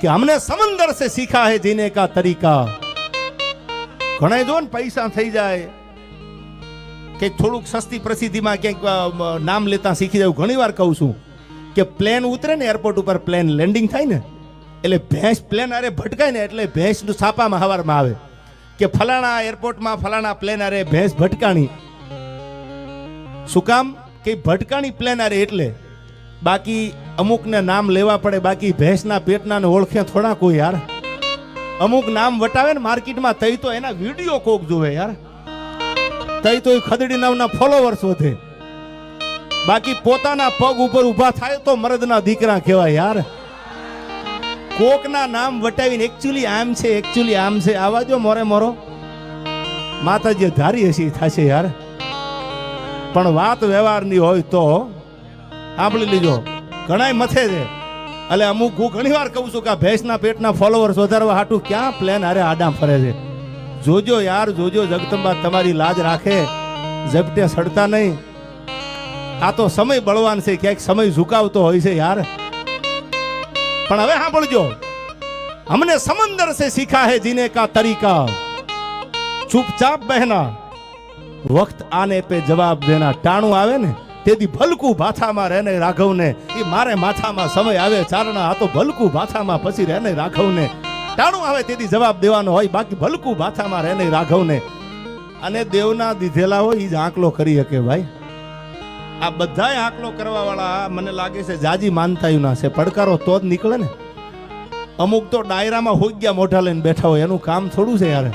कि हमने समंदर से सीखा है जीने का तरीका ઘણા જો ને પૈસા થઈ જાય કે થોડુંક સસ્તી પ્રસિદ્ધિમાં ક્યાંક અ, મ, નામ લેતા શીખી જાય ઘણી વાર કહું છું કે પ્લેન ઉતરે ને એરપોર્ટ ઉપર પ્લેન લેન્ડિંગ થાય ને એટલે ભેંસ પ્લેન અરે ભટકાય ને એટલે ભેંસનું છાપામાં હવારમાં આવે કે ફલાણા એરપોર્ટમાં ફલાણા પ્લેન અરે ભેંસ ભટકાણી શું કામ કે ભટકાણી પ્લેન અરે એટલે બાકી અમુકને નામ લેવા પડે, બાકી ભેંસના પેટના ને ઓળખે થોડા કોઈ યાર. અમુક નામ વટાવે ને માર્કેટમાં થઈ તો એના વીડિયો કોક જોવે યાર. થઈ તો ખદડી નામના ફોલોવર્સ વધે. બાકી પોતાના પગ ઉપર ઊભા થાય તો મરદના દીકરા કહેવાય યાર. કોકના નામ વટાવીને એકચ્યુઅલી આમ છે એકચ્યુઅલી આમ છે. આવા જો મોરે મોરો. માતાજી ધારી હશે થશે યાર. પણ વાત વ્યવહારની હોય તો સાંભળી લીજો. ઘણાય મથે છે. એટલે અમુક હું ઘણી વાર કહું છું કે આ ભેંસના પેટના ફોલોવર્સ વધારવા હાટું ક્યાં પ્લેન હારે આડા ફરે છે? જોજો યાર, જોજો જગદંબા, તમારી લાજ રાખે. ઝપટે સડતા નહીં. આ તો સમય બળવાન છે, ક્યાંક સમય ઝુકાવતો હોય છે યાર. પણ હવે સાંભળજો. હમને સમંદર સે શીખા હે જીને કા તરીકા. ચૂપચાપ બહેના. વખત આને પે જવાબ દેના. ટાણું આવે ને? તેથી ભલકું ભાથામાં રહેને રાઘવને એ મારે માથામાં સમય આવે, ચારણા, આ તો ભલકું ભાથામાં પછી રહેને રાઘવને. ટાણું આવે તેથી જવાબ દેવાનો હોય, બાકી ભલકું ભાથામાં રહે ને રાઘવને. અને દેવના દીધેલા હોય એ જ આંકલો કરી શકે ભાઈ. આ બધાય આંકલો કરવા વાળા મને લાગે છે જાજી માનતાયુના છે. પડકારો તો જ નીકળે ને. અમુક તો ડાયરામાં હોઈ ગયા મોઢા લઈને બેઠા હોય, એનું કામ થોડું છે યાર.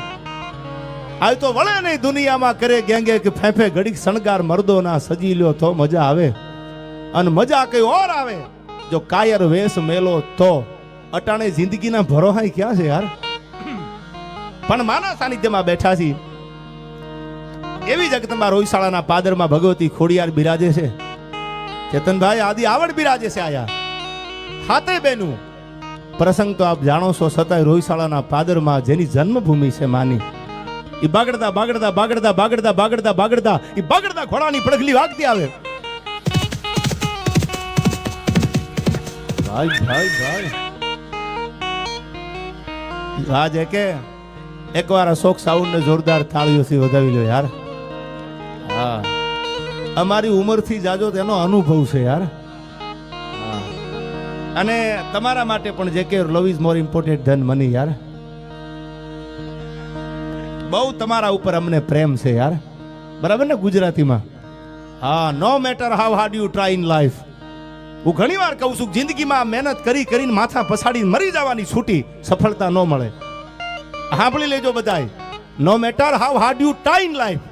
આ તો વળે નહીં દુનિયામાં કરે ગેંગે કે ફેફે ઘડીક શણગાર મર્દો ના સજી લ્યો તો મજા આવે. અને મજા કઈ ઓર આવે. જો કાયર વેશ મેલો તો. અટાણે જિંદગીના ભરોહાઈ ક્યાં છે યાર? પણ માના સાનિધ્યમાં બેઠા છીએ એવી જગતમાં રોહિશાળાના પાદરમાં ભગવતી ખોડિયાર બિરાજે છે. ચેતનભાઈ આદિ આવડ બિરાજે છે આયા. હાથે બેનું. પ્રસંગ તો આપ જાણો છો છતાંય રોહિશાળાના પાદરમાં જેની જન્મભૂમિ છે માની. ઈ બાગડતા બાગડતા બાગડતા બાગડતા બાગડતા બાગડતા ઈ બાગડતા ઘોડાની પડખલી વાગતી આવે. ભાઈ ભાઈ ભાઈ. રાજ કે એકવાર અશોક સાઉન્ડ ને જોરદાર તાળીઓથી વધાવી લો યાર. હા. અમારી ઉંમરથી જાજો તેનો અનુભવ છે યાર. હા. અને તમારા માટે પણ જે કે love is more important than money યાર. બહુ તમારા ઉપર અમને પ્રેમ છે યાર. બરાબર ને ગુજરાતીમાં? હા no matter how hard you try in life હું ઘણી વાર કહું છું, જિંદગીમાં મહેનત કરી કરીને માથા પછાડીને મરી જવાની છૂટી સફળતા ન મળે. સાંભળી લેજો બધાય. No matter how hard you try in life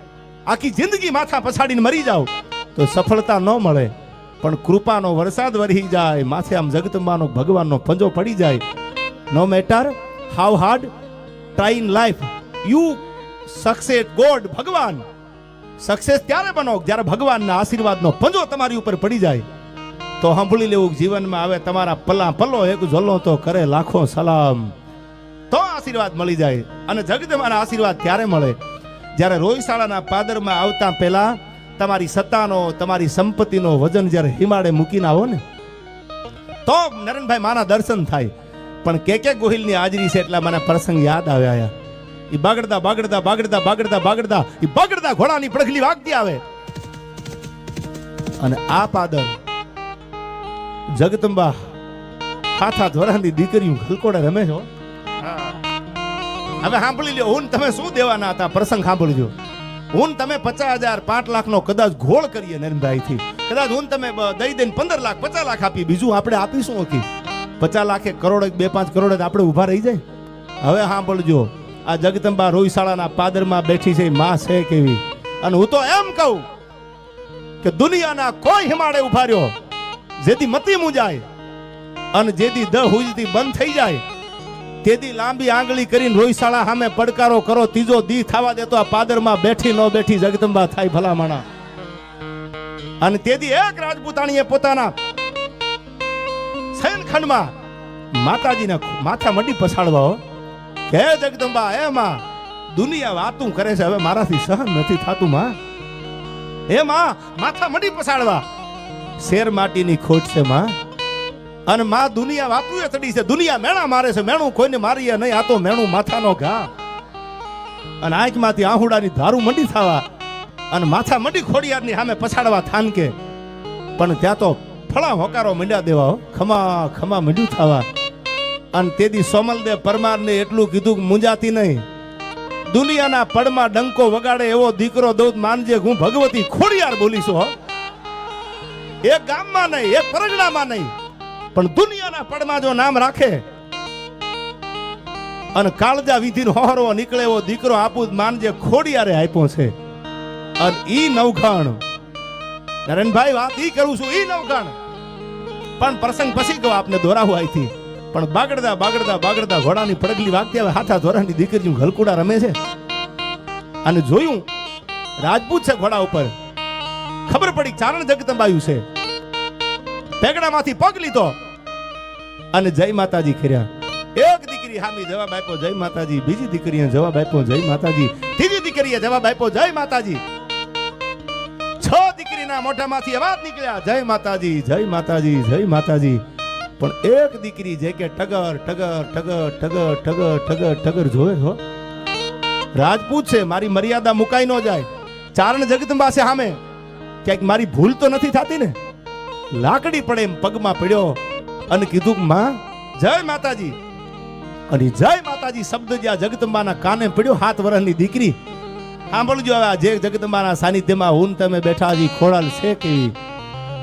આખી જિંદગી માથા પછાડીને મરી જાઓ, તો સફળતા ન મળે. પણ કૃપાનો વરસાદ વરી જાય, માથે આમ જગતંબાનો ભગવાનનો પંજો પડી જાય. No matter how hard try in life you success God ભગવાન. સક્સેસ ત્યારે બનો જ્યારે ભગવાનના આશીર્વાદનો પંજો તમારી ઉપર પડી જાય. તો સાંભળી લેવું જીવનમાં આવે તમારા પલ્લા પલ્લો એક ઝોલો તો કરે લાખો સલામ. તો આશીર્વાદ મળી જાય અને જગદમાના આશીર્વાદ ત્યારે મળે. જ્યારે રોહિશાળાના પાદરમાં આવતા પહેલા તમારી સત્તાનો, તમારી સંપત્તિનો વજન જ્યારે હિમાડે મૂકીને આવો ને, તો નરેનભાઈ માના દર્શન થાય. પણ કે કે ગોહિલની હાજરી છે એટલા મને પ્રસંગ યાદ આવ્યા. ઈ બાગડતા બાગડતા બાગડતા બાગડતા બાગડતા, ઈ બાગડતા ઘોડાની પડખલી વાગતી આવે. અને આ પાદર જગતંબા હાથા ધોરાની દીકરીઓ ખલકોડે રમે છો હવે સાંભળી લ્યો હું તમે શું દેવાના હતા? પ્રસંગ સાંભળજો. હું તમે પચાસ હજાર, પાંચ લાખ નો કદાચ ઘોળ કરીએ નરેન્દ્રભાઈ થી કદાચ હું તમે દઈ દઈને પંદર લાખ, પચાસ લાખ આપી, બીજું આપણે આપીશું ઓકી. પચાસ લાખે કરોડ, બે પાંચ કરોડ આપણે ઊભા રહી જાય. હવે સાંભળજો. આ જગદંબા રોહિશાળાના પાદરમાં બેઠી છે, માં છે કેવી? અને હું તો એમ કહું કે દુનિયાના કોઈ હિમાડે ઊભા રહ્યો, જેથી મતી મુંજાય અને જેથી દ હુજતી બંધ થઈ જાય, તેથી લાંબી આંગળી કરીને રોહિશાળા સામે પડકારો કરો, ત્રીજો દી થવા દેતો આ પાદરમાં બેઠી ન બેઠી જગદંબા થાય ભલામણા. અને તેથી એક રાજપૂતાણીએ પોતાના શયનખંડમાં માતાજીના માથા મડી પછાડવા હો કે જગદંબા, હે માં. દુનિયા વાતું કરે છે, હવે મારાથી સહન નથી થાતું, માં. હે માં, માથા મડી પસાડવા. શેર માટીની ખોટ છે, માં. અને માં, દુનિયા વાતું ચડી છે, દુનિયા મેણા મારે છે, મેણું કોઈને મારીએ નહીં, આ તો મેણું માથાનો ઘા. અને આંખમાંથી આહુડાની ધારું મંડી થવા અને માથા મંડી ખોડિયારની સામે પછાડવા થાનકે. પણ ત્યાં તો ફળા હોકારો મંડ્યા દેવા ખમા ખમા મંડ્યું થવા. અને તેથી સોમલદેવ પરમારને એટલું કીધું કે મુંજાતી નહીં. દુનિયાના પડમાં ડંકો વગાડે એવો દીકરો દઉં માનજે હું ભગવતી ખોડિયાર બોલીશું હો. એક ગામમાં નહીં એક પરગણામાં નહીં, પણ દુનિયાના પડમાં જો નામ રાખે અને કાળજા વિધિનો હોહરવો નીકળે એવો દીકરો આપું માનજે ખોડિયારે આપ્યો છે. અને ઈ નવખાણ નરેનભાઈ, વાત ઈ કરું છું, ઈ નવખાણ પણ પ્રસંગ પછી કહો, આપને દોરાવું અહીંથી પણ બાગડતા બાગડતા બાગડતા ઘોડાની પડગલી વાગતી હવે હાથા ધોરાની દીકરીનું ઘલકુડા રમે છે. અને જોયું, રાજપૂત છે ઘોડા ઉપર. ખબર પડી, ચારણ જગતંબાયું છે. પેગડામાંથી પગ લીધો અને જય માતાજી કર્યા. એક દીકરી હામી જવાબ આપ્યો, જય માતાજી. બીજી દીકરીએ જવાબ આપ્યો, જય માતાજી. ત્રીજી દીકરીએ જવાબ આપ્યો, જય માતાજી. છ દીકરીના મોઢામાંથી અવાજ નીકળ્યા, જય માતાજી જય માતાજી જય માતાજી. પણ એક દીકરી જે કે ટગર ટગર ટગર ટગર ટગર ટગર ટગર જોવે છો રાજપૂત છે મારી મર્યાદા મુકાઈ ન જાય. ચારણ છે સામે ક્યાંક મારી ભૂલ તો નથી થતી ને? લાકડી પડે એમ પગમાં પડ્યો અને કીધું, માં, જય માતાજી. અને જય માતાજી શબ્દ જ્યાં જગદંબાના કાને પડ્યો, હાથ વર્ષની દીકરી. સાંભળજો હવે આ જે જગદંબાના સાનિધ્યમાં હું તમે બેઠા હજી ખોડાલ છે કેવી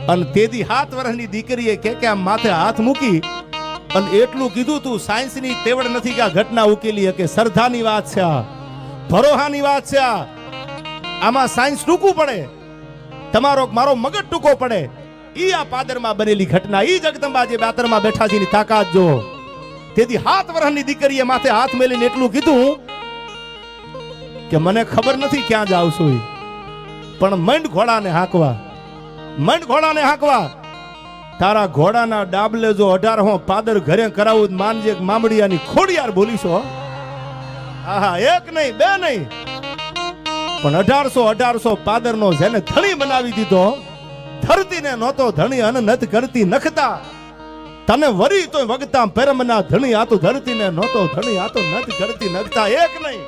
અને તેથી હાથ વર્ષની દીકરીએ કે કે આમ માથે હાથ મૂકી અને એટલું કીધું તું, સાયન્સની તેવડ નથી કે આ ઘટના ઉકેલી કે શ્રદ્ધાની વાત છે આ. ભરોહાની વાત છે આ. આમાં સાયન્સ ટૂંકું પડે. તમારો મારો મગજ ટૂંકો પડે. ઈ આ પાદરમાં બનેલી ઘટના. ઈ જગદંબા જે બાતરમાં બેઠા છે તાકાત જો. તેથી હાથ વર્ષની દીકરીએ માથે હાથ મેલીને એટલું કીધું કે, મને ખબર નથી ક્યાં જાવ છું. પણ મંડ ઘોડાને હાંકવા. મંડ ઘોડાને હાંકવા. તારા ઘોડાના ડાબલે જો અઢાર હો પાદર ઘરે કરાવું માનજે મામડિયાની ખોડિયાર બોલીશો આહા, એક નહીં, બે નહીં. પણ અઢારસો અઢારસો પાદરનો જેને ધણી બનાવી દીધો, ધરતીને નહોતો ધણી અન નત કરતી નખતા. તને વરી તો વગતા પરમના ધણી આતો ધરતીને નહોતો ધણી આતો નત કરતી નખતા. એક નહીં.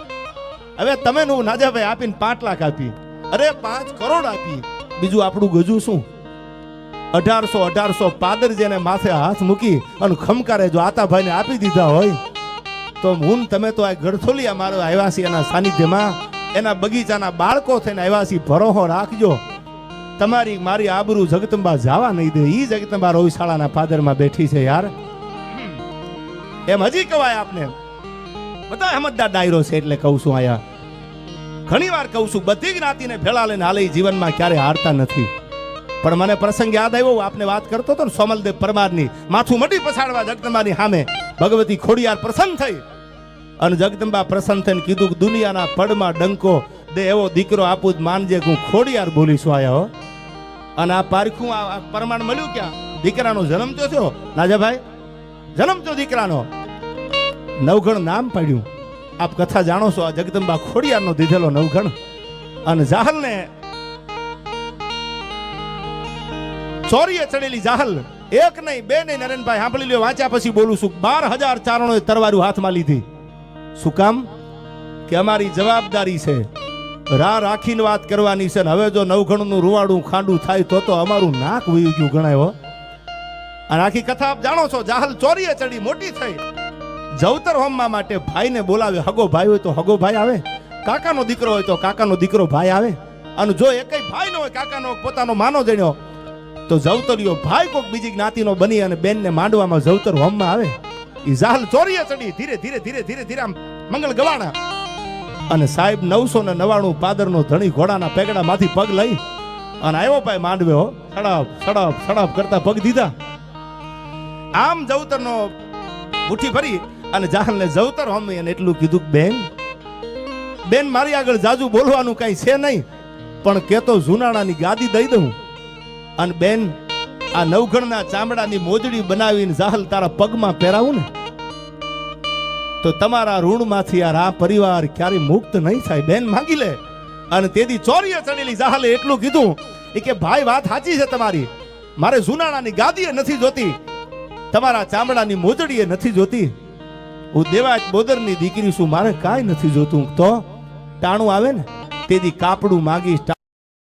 હવે તમે નું નાજાભાઈ આપીને પાંચ લાખ આપી. અરે, પાંચ કરોડ આપી. બીજું આપણું ગજું શું? અઢારસો અઢારસો પાદર જેને માથે હાથ મૂકી અને ખમકારે જો આતાભાઈને આપી દીધા હોય, તો હું તમે તો આ ગળથોલિયા મારો આવ્યા છીએ એના સાનિધ્યમાં, એના બગીચાના બાળકો થઈને આવ્યા છીએ ભરોહો રાખજો. તમારી મારી આબરૂ જગતંબા જવા નહીં દે. એ જગતંબા રોહિશાળાના પાદરમાં બેઠી છે યાર. એમ હજી કહેવાય આપને. બધા સમજદાર ડાયરો છે એટલે કહું છું આયા ઘણી વાર કહું છું, બધી જ્ઞાતિને ભેળા લઈને હાલે જીવનમાં ક્યારે હારતા નથી. પણ મને પ્રસંગ યાદ આવ્યો, હું આપને વાત કરતો હતો ને, સોમલદેવ પરમારની માથું મટી પછાડવા જગદંબાની સામે ભગવતી ખોડિયાર પ્રસન્ન થઈ. અને જગદંબા પ્રસન્ન થઈને કીધું કે, દુનિયાના પડમાં ડંકો દે એવો દીકરો આપું જ માનજે હું ખોડિયાર બોલીશું આયા હો. અને આ પારખું આ પરમાણ મળ્યું ક્યાં? દીકરાનો જન્મ તો થયો નાજાભાઈ જન્મ તો દીકરાનો. નવગણ નામ પાડ્યું. આપ કથા જાણો છો આ જગદંબા ખોડિયારનો દીધેલો નવગણ અને જાહલને ચોરીએ ચડેલી જાહલ. એક નહીં, બે નહીં, નરેનભાઈ સાંભળી લ્યો, વાંચ્યા પછી બોલું છું બાર હજાર ચારણોએ તરવારું હાથમાં લીધી. શું કામ? કે અમારી જવાબદારી છે રા રાખીને વાત કરવાની છે ને હવે જો નવઘણનું રૂવાડું ખાંડું થાય તો તો અમારું નાક વયું ગયું ગણાય અને આખી કથા આપ જાણો છો, જાહલ ચોરીએ ચડી, મોટી થઈ. જવતર હોમવા માટે ભાઈને બોલાવે. હગો ભાઈ હોય તો હગો ભાઈ આવે. કાકાનો દીકરો હોય તો કાકાનો દીકરો ભાઈ આવે. અને જો એકય ભાઈ નો હોય, કાકાનો પોતાનો માનો જણ્યો, તો જવતરિયો ભાઈ કોક બીજી જ્ઞાતિનો બની અને બેનને માંડવામાં જવતર હોમમાં આવે. એ ઝાલ ચોરીએ ચડી. ધીરે ધીરે ધીરે ધીરે ધીરે આમ મંગળ ગવાણા. અને સાહેબ નવસો ને નવાણું પાદરનો ધણી ઘોડાના પેગડામાંથી પગ લઈ અને આવ્યો ભાઈ માંડવે હો. સડાપ સડાપ સડાપ કરતા પગ દીધા. આમ જવતરનો મુઠ્ઠી ભરી અને જાહલને જવતર હોમી અને એટલું કીધું બેન બેન, મારી આગળ જાજુ બોલવાનું કઈ છે નહીં, પણ કેતો જુનાણાની ગાદી દઈ દઉં. અને બેન, આ નવઘણના ચામડાની મોજડી બનાવીને જાહલ તારા પગમાં પહેરાવું ને, તો તમારા ઋણમાંથી આ રા પરિવાર ક્યારે મુક્ત નહીં થાય. બેન, માંગી લે. અને તેથી ચોરીએ ચડેલી જાહલે એટલું કીધું એ કે, ભાઈ, વાત સાચી છે તમારી. મારે જુનાણાની ગાદીએ નથી જોતી. તમારા ચામડાની મોજડીએ નથી જોતી. હું દેવાજ બોદરની દીકરી છું, મારે કાંઈ નથી જોતું. તો ટાણું આવે ને? તેથી કાપડું માગીશ